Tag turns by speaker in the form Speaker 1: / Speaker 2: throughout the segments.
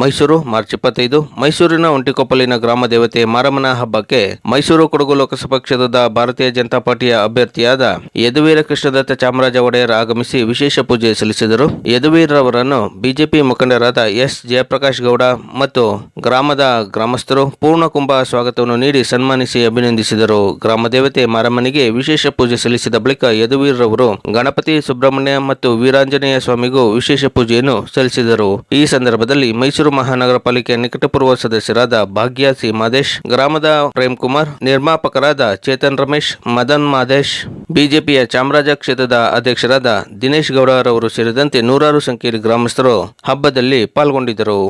Speaker 1: Mysuru, March ಇಪ್ಪತ್ತೈದು. ಮೈಸೂರಿನ ಒಂಟಿಕೊಪ್ಪಲಿನ ಗ್ರಾಮ ದೇವತೆ ಮಾರಮ್ಮನ ಹಬ್ಬಕ್ಕೆ ಮೈಸೂರು ಕೊಡಗು ಲೋಕಸಭಾ ಕ್ಷೇತ್ರದ ಭಾರತೀಯ ಜನತಾ ಪಾರ್ಟಿಯ ಅಭ್ಯರ್ಥಿಯಾದ ಯದುವೀರ ಕೃಷ್ಣದತ್ತ ಚಾಮರಾಜ ಒಡೆಯರ್ ಆಗಮಿಸಿ ವಿಶೇಷ ಪೂಜೆ ಸಲ್ಲಿಸಿದರು. ಯದುವೀರವರನ್ನು ಬಿಜೆಪಿ ಮುಖಂಡರಾದ ಎಸ್. ಜಯಪ್ರಕಾಶ್ ಗೌಡ ಮತ್ತು ಗ್ರಾಮದ ಗ್ರಾಮಸ್ಥರು ಪೂರ್ಣ ಕುಂಭ ಸ್ವಾಗತವನ್ನು ನೀಡಿ ಸನ್ಮಾನಿಸಿ ಅಭಿನಂದಿಸಿದರು. ಗ್ರಾಮ ದೇವತೆ ಮಾರಮ್ಮನಿಗೆ ವಿಶೇಷ ಪೂಜೆ ಸಲ್ಲಿಸಿದ ಬಳಿಕ ಯದುವೀರ್ರವರು ಗಣಪತಿ ಸುಬ್ರಹ್ಮಣ್ಯ ಮತ್ತು ವೀರಾಂಜನೇಯ ಸ್ವಾಮಿಗೂ ವಿಶೇಷ ಪೂಜೆಯನ್ನು ಸಲ್ಲಿಸಿದರು. ಈ ಸಂದರ್ಭದಲ್ಲಿ ಮೈಸೂರು ಮಹಾನಗರ ಪಾಲಿಕೆಯ ನಿಕಟಪೂರ್ವ ಸದಸ್ಯರಾದ ಭಾಗ್ಯ ಸಿ ಮಾದೇಶ್, ಗ್ರಾಮದ ಪ್ರೇಮ್ ಕುಮಾರ್ ನಿರ್ಮಾಪಕರಾದ ಚೇತನ್ ರಮೇಶ್, ಮದನ್ ಮಾದೇಶ್, ಬಿಜೆಪಿಯ ಚಾಮರಾಜ ಕ್ಷೇತ್ರದ ಅಧ್ಯಕ್ಷರಾದ ದಿನೇಶ್ ಗೌಡರವರು ಸೇರಿದಂತೆ ನೂರಾರು ಸಂಖ್ಯೆಯಲ್ಲಿ ಗ್ರಾಮಸ್ಥರು ಹಬ್ಬದಲ್ಲಿ ಪಾಲ್ಗೊಂಡಿದ್ದರು.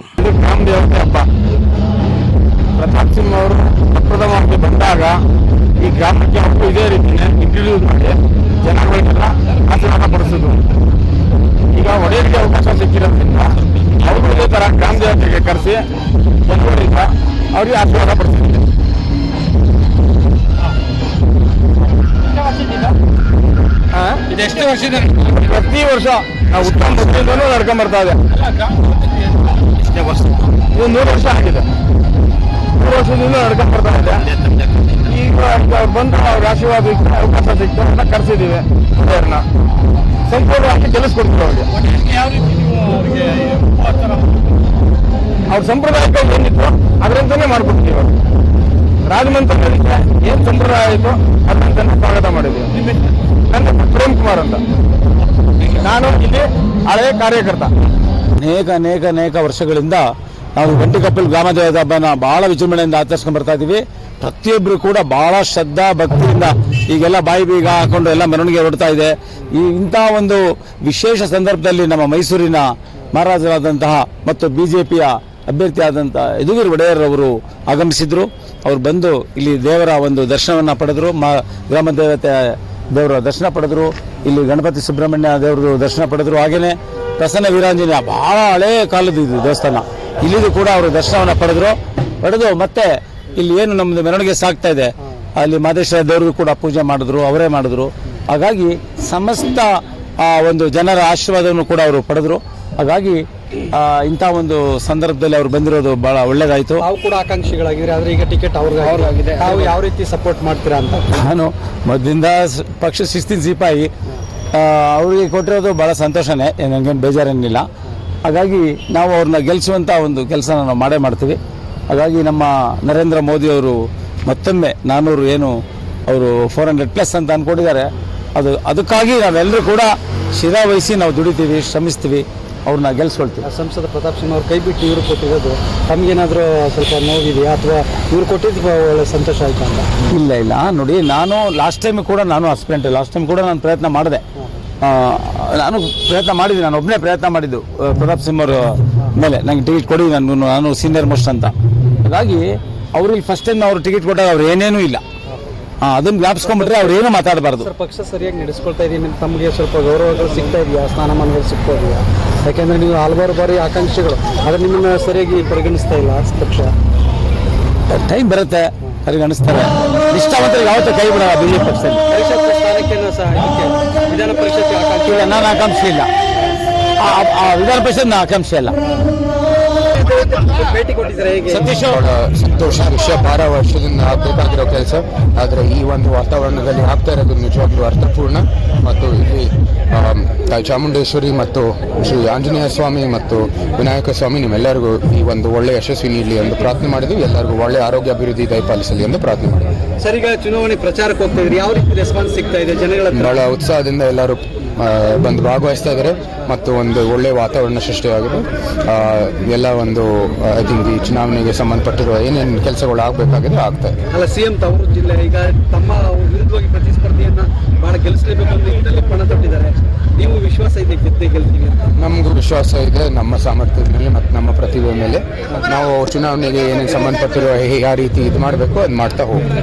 Speaker 2: ಈ ಗ್ರಾಮಕ್ಕೆ ಇದೇ ಆಶೀರ್ವಾದ ಈಗ ಒಡೆಯರಿಗೆ ಅವಕಾಶ ಸಿಕ್ಕಿರೋದ್ರಿಂದ ಅವರು ಇದೇ ಥರ ಗ್ರಾಮ ದೇವತೆಗೆ ಕರೆಸಿ ಬಂದವರಿಂದ ಅವರಿಗೆ ಆಶೀರ್ವಾದ
Speaker 3: ವರ್ಷದ
Speaker 2: ಪ್ರತಿ ವರ್ಷ ನಾವು ಉತ್ತಮ ಬುದ್ಧಿಯಿಂದನೂ ನಡ್ಕೊಂಡ್ ಬರ್ತಾ ಇದೆ. ಇದು ನೂರು ವರ್ಷ ಆಗಿದೆ. ನೂರು ವರ್ಷದಿಂದ ನಡ್ಕೊಂಡ್ ಬರ್ತಾ ಇದೆ. ಈಗ ಅವ್ರು ಬಂದು ಅವ್ರ ಆಶೀರ್ವಾದ ಅವಕಾಶ ಸಿಕ್ತು ಅಂತ ಕರೆಸಿದ್ದೀವಿ ಸಂಪೂರ್ಣವಾಗಿ ಗೆಲ್ಲಿಸ್ಕೊಡ್ತೀವಿ ಅವ್ರಿಗೆ.
Speaker 3: ಯಾವ ರೀತಿ ನೀವು ಅವ್ರಿಗೆ ಪ್ರೋತ್ಸಾಹ
Speaker 2: ಅವ್ರ ಸಂಪ್ರದಾಯಕ್ಕೆ ಏನಿತ್ತು ಅದರಂತಾನೆ ಮಾಡ್ಕೊಡ್ತೀವಿ ಅವ್ರು ರಾಜಮಂತ್ರಿಗಳಿಗೆ ಏನ್ ಸಂಪ್ರದಾಯ ಆಯಿತು ಅದರಂತಾನೆ ಸ್ವಾಗತ ಮಾಡಿದ್ದೀವಿ ನನ್ನ ಪ್ರೇಮ್ ಕುಮಾರ್ ಅಂತ. ನಾನು ಇಲ್ಲಿ ಹಳೆಯ ಕಾರ್ಯಕರ್ತ.
Speaker 4: ಅನೇಕ ಅನೇಕ ಅನೇಕ ವರ್ಷಗಳಿಂದ ನಾವು ಗಂಟಿಕಪ್ಪಲ್ ಗ್ರಾಮ ದೇವದ ಹಬ್ಬನ ಬಹಳ ವಿಜೃಂಭಣೆಯಿಂದ ಆಚರಿಸ್ಕೊಂಡು ಬರ್ತಾ ಇದೀವಿ. ಪ್ರತಿಯೊಬ್ಬರು ಕೂಡ ಬಹಳ ಶ್ರದ್ಧಾ ಭಕ್ತಿಯಿಂದ ಈಗೆಲ್ಲ ಬಾಯಿ ಬೀಗ ಹಾಕೊಂಡು ಎಲ್ಲ ಮೆರವಣಿಗೆ ಹೊರಡ್ತಾ ಇದೆ. ಈ ಇಂತಹ ಒಂದು ವಿಶೇಷ ಸಂದರ್ಭದಲ್ಲಿ ನಮ್ಮ ಮೈಸೂರಿನ ಮಹಾರಾಜರಾದಂತಹ ಮತ್ತು ಬಿಜೆಪಿಯ ಅಭ್ಯರ್ಥಿಯಾದಂಥ ಯದುವೀರ್ ಒಡೆಯರ್ ಅವರು ಆಗಮಿಸಿದ್ರು. ಅವರು ಬಂದು ಇಲ್ಲಿ ದೇವರ ಒಂದು ದರ್ಶನವನ್ನ ಪಡೆದ್ರು. ಮಾ ಗ್ರಾಮ ದೇವತೆ ದೇವರ ದರ್ಶನ ಪಡೆದರು. ಇಲ್ಲಿ ಗಣಪತಿ ಸುಬ್ರಹ್ಮಣ್ಯ ದೇವರು ದರ್ಶನ ಪಡೆದ್ರು. ಹಾಗೆಯೇ ಪ್ರಸನ್ನ ವೀರಾಂಜನೇಯ ಬಹಳ ಹಳೇ ಕಾಲದ ಇದು ದೇವಸ್ಥಾನ. ಇಲ್ಲಿದು ಕೂಡ ಅವರು ದರ್ಶನವನ್ನ ಪಡೆದ್ರು. ಪಡೆದು ಮತ್ತೆ ಇಲ್ಲಿ ಏನು ನಮ್ಮದು ಮೆರವಣಿಗೆ ಸಾಗ್ತಾ ಇದೆ. ಅಲ್ಲಿ ಮಾದೇಶ್ವರ ದೇವ್ರಿಗೂ ಕೂಡ ಪೂಜೆ ಮಾಡಿದ್ರು ಅವರೇ ಮಾಡಿದ್ರು. ಹಾಗಾಗಿ ಸಮಸ್ತ ಆ, ಒಂದು ಜನರ ಆಶೀರ್ವಾದವನ್ನು ಕೂಡ ಅವರು ಪಡೆದ್ರು. ಹಾಗಾಗಿ ಆ, ಇಂಥ ಒಂದು ಸಂದರ್ಭದಲ್ಲಿ ಅವರು ಬಂದಿರೋದು ಬಹಳ ಒಳ್ಳೇದಾಯ್ತು.
Speaker 5: ನಾವು ಕೂಡ ಆಕಾಂಕ್ಷಿಗಳಾಗಿದ್ರೆ ಆದ್ರೆ ಈಗ ಟಿಕೆಟ್ ಅವ್ರಿಗೆ ತಾವು ಯಾವ ರೀತಿ ಸಪೋರ್ಟ್ ಮಾಡ್ತೀರಾ ಅಂತ?
Speaker 4: ನಾನು ಮೊದಲಿಂದ ಪಕ್ಷ ಶಿಸ್ತಿನ ಸಿಪಾಯಿ. ಅವ್ರಿಗೆ ಕೊಟ್ಟಿರೋದು ಬಹಳ ಸಂತೋಷನೇ ನನಗೇನು ಬೇಜಾರೇನಿಲ್ಲ. ಹಾಗಾಗಿ ನಾವು ಅವ್ರನ್ನ ಗೆಲ್ಲಿಸುವಂಥ ಒಂದು ಕೆಲಸ ನಾವು ಮಾಡೇ ಮಾಡ್ತೀವಿ. ಹಾಗಾಗಿ ನಮ್ಮ ನರೇಂದ್ರ ಮೋದಿ ಅವರು ಮತ್ತೊಮ್ಮೆ ನಾನ್ನೂರು ಏನು ಅವರು ಫೋರ್ ಹಂಡ್ರೆಡ್ ಪ್ಲಸ್ ಅಂತ ಅಂದ್ಕೊಂಡಿದ್ದಾರೆ ಅದು ಅದಕ್ಕಾಗಿ ನಾವೆಲ್ಲರೂ ಕೂಡ ಶಿರಾ ವಹಿಸಿ ನಾವು ದುಡಿತೀವಿ ಶ್ರಮಿಸ್ತೀವಿ ಅವ್ರನ್ನ ಗೆಲ್ಸ್ಕೊಳ್ತೀವಿ.
Speaker 5: ಸಂಸದ ಪ್ರತಾಪ್ ಸಿಂಹ ಅವ್ರು ಕೈ ಬಿಟ್ಟು ಇವರು ಕೊಟ್ಟಿರೋದು ತಮಗೇನಾದರೂ ಸ್ವಲ್ಪ ನೋವಿದೆಯಾ ಅಥವಾ ಇವ್ರು ಕೊಟ್ಟಿದ್ದು ಒಳ್ಳೆ ಸಂತೋಷ ಆಯ್ತಾ ಅಂತ?
Speaker 4: ಇಲ್ಲ ಇಲ್ಲ. ನೋಡಿ ನಾನು ಲಾಸ್ಟ್ ಟೈಮ್ ಕೂಡ ನಾನು ಅಸ್ಪಿರೆಂಟ್ ಲಾಸ್ಟ್ ಟೈಮ್ ಕೂಡ ನಾನು ಪ್ರಯತ್ನ ಮಾಡಿದೆ. ನಾನು ಪ್ರಯತ್ನ ಮಾಡಿದ್ದೆ ನಾನು ಒಬ್ಬನೇ ಪ್ರಯತ್ನ ಮಾಡಿದ್ದು ಪ್ರತಾಪ್ ಸಿಂಹ ಅವ್ರ ಮೇಲೆ. ನನಗೆ ಟಿಕೆಟ್ ಕೊಡಿ ನಾನು ನಾನು ಸೀನಿಯರ್ ಮೋಸ್ಟ್ ಅಂತ. ಹಾಗಾಗಿ ಅವ್ರಿಗೆ ಫಸ್ಟ್ ಟೈಮ್ ಅವ್ರು ಟಿಕೆಟ್ ಕೊಟ್ಟಾಗ ಅವ್ರು ಏನೇನೂ ಇಲ್ಲ. ಅದನ್ನ ಜ್ಞಾಪಿಸ್ಕೊಂಡ್ಬಿಟ್ರೆ ಅವ್ರು ಏನೂ ಮಾತಾಡಬಾರ್ದು.
Speaker 5: ಸರ್ ಪಕ್ಷ ಸರಿಯಾಗಿ ನಡೆಸ್ಕೊಳ್ತಾ ಇದೀನಿ ತಮಗೆ ಸ್ವಲ್ಪ ಗೌರವಗಳು ಸಿಗ್ತಾ ಇದೆಯಾ? ಸ್ಥಾನಮಾನಗಳು ಸಿಗ್ತಾ ಇದೆಯಾ? ಯಾಕೆಂದ್ರೆ ನೀವು ಹಲವಾರು ಬಾರಿ ಆಕಾಂಕ್ಷಿಗಳು ಆದರೆ ನಿಮ್ಮನ್ನು ಸರಿಯಾಗಿ ಪರಿಗಣಿಸ್ತಾ ಇಲ್ಲ ಪಕ್ಷ.
Speaker 4: ಟೈಮ್ ಬರುತ್ತೆ ಪರಿಗಣಿಸ್ತಾರೆ. ನಿಷ್ಠಾವಂತರಿಗೆ ಯಾವತ್ತೂ ಕೈ ಬಿಡಲ್ಲ ಬಿ ಜೆ ಪಕ್ಷದಲ್ಲಿ
Speaker 5: ವಿಧಾನ ಪರಿಷತ್ ಆಕಾಂಕ್ಷಿ.
Speaker 4: ಇಲ್ಲ ನಾನು ಆಕಾಂಕ್ಷೆ ಇಲ್ಲ. ವಿಧಾನ ಪರಿಷತ್ನ ಆಕಾಂಕ್ಷೆ ಇಲ್ಲ
Speaker 5: ಭೇಟಿ ಹೇಗೆ?
Speaker 6: ಸಂತೋಷ. ವಿಷಯ ಬಾರ ವರ್ಷದಿಂದ ಆಗಬೇಕಾಗಿರೋ ಕೆಲಸ. ಆದರೆ ಈ ಒಂದು ವಾತಾವರಣದಲ್ಲಿ ಆಗ್ತಾ ಇರೋದು ನಿಜವಾಗ್ಲೂ ಅರ್ಥಪೂರ್ಣ. ಮತ್ತು ಇಲ್ಲಿ ತಾಯಿ ಚಾಮುಂಡೇಶ್ವರಿ ಮತ್ತು ಶ್ರೀ ಆಂಜನೇಯ ಸ್ವಾಮಿ ಮತ್ತು ವಿನಾಯಕ ಸ್ವಾಮಿ ನಿಮ್ಮೆಲ್ಲರಿಗೂ ಈ ಒಂದು ಒಳ್ಳೆ ಯಶಸ್ವಿ ನೀಡಲಿ ಎಂದು ಪ್ರಾರ್ಥನೆ ಮಾಡಿದ್ವಿ. ಎಲ್ಲರಿಗೂ ಒಳ್ಳೆ ಆರೋಗ್ಯ ಅಭಿವೃದ್ಧಿ ದಯಪಾಲಿಸಲಿ ಎಂದು ಪ್ರಾರ್ಥನೆ ಮಾಡಿದ್ವಿ.
Speaker 5: ಸರ್ ಈಗ ಚುನಾವಣೆ ಪ್ರಚಾರಕ್ಕೆ ಹೋಗ್ತಾ ಇದ್ರಿ ಯಾವ ರೀತಿ ರೆಸ್ಪಾನ್ಸ್ ಸಿಗ್ತಾ ಇದೆ ಜನಗಳ
Speaker 6: ಬಹಳ ಉತ್ಸಾಹದಿಂದ ಎಲ್ಲರೂ ಬಂದು ಭಾಗವಹಿಸ್ತಾ ಇದ್ದಾರೆ ಮತ್ತು ಒಂದು ಒಳ್ಳೆ ವಾತಾವರಣ ಸೃಷ್ಟಿಯಾಗಿದೆ. ಎಲ್ಲ ಒಂದು ಐ ಥಿಂಕ್ ಈ ಚುನಾವಣೆಗೆ ಸಂಬಂಧಪಟ್ಟಿರುವ ಏನೇನು ಕೆಲಸಗಳು ಆಗಬೇಕಾಗಿದೆ ಆಗ್ತಾ ಇದೆ.
Speaker 5: ಅಲ್ಲ ಸಿಎಂ ತವರು ಜಿಲ್ಲೆ ಈಗ ತಮ್ಮ ವಿರುದ್ಧವಾಗಿ ಪ್ರತಿಸ್ಪರ್ಧಿಯನ್ನ ಬಹಳ ಗೆಲ್ಲಿಸಲೇಬೇಕು ಅಂತ ಇದರಲ್ಲಿ ಪಣ ತೊಟ್ಟಿದ್ದಾರೆ. ನೀವು ವಿಶ್ವಾಸ ಇದೆ ಗೆದ್ದೇ ಗೆಲ್ತೀವಿ
Speaker 6: ನಮಗೂ ವಿಶ್ವಾಸ ಇದೆ ನಮ್ಮ ಸಾಮರ್ಥ್ಯದ ಮೇಲೆ ಮತ್ತು ನಮ್ಮ ಪ್ರತಿಭೆ ಮೇಲೆ. ನಾವು ಚುನಾವಣೆಗೆ ಏನೇನು ಸಂಬಂಧಪಟ್ಟಿರುವ ಯಾವ ರೀತಿ ಇದು ಮಾಡಬೇಕು ಅದು ಮಾಡ್ತಾ ಹೋಗ್ತೀವಿ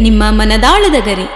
Speaker 7: ನಿಮ್ಮ ಮನದಾಳದ ಗರಿ.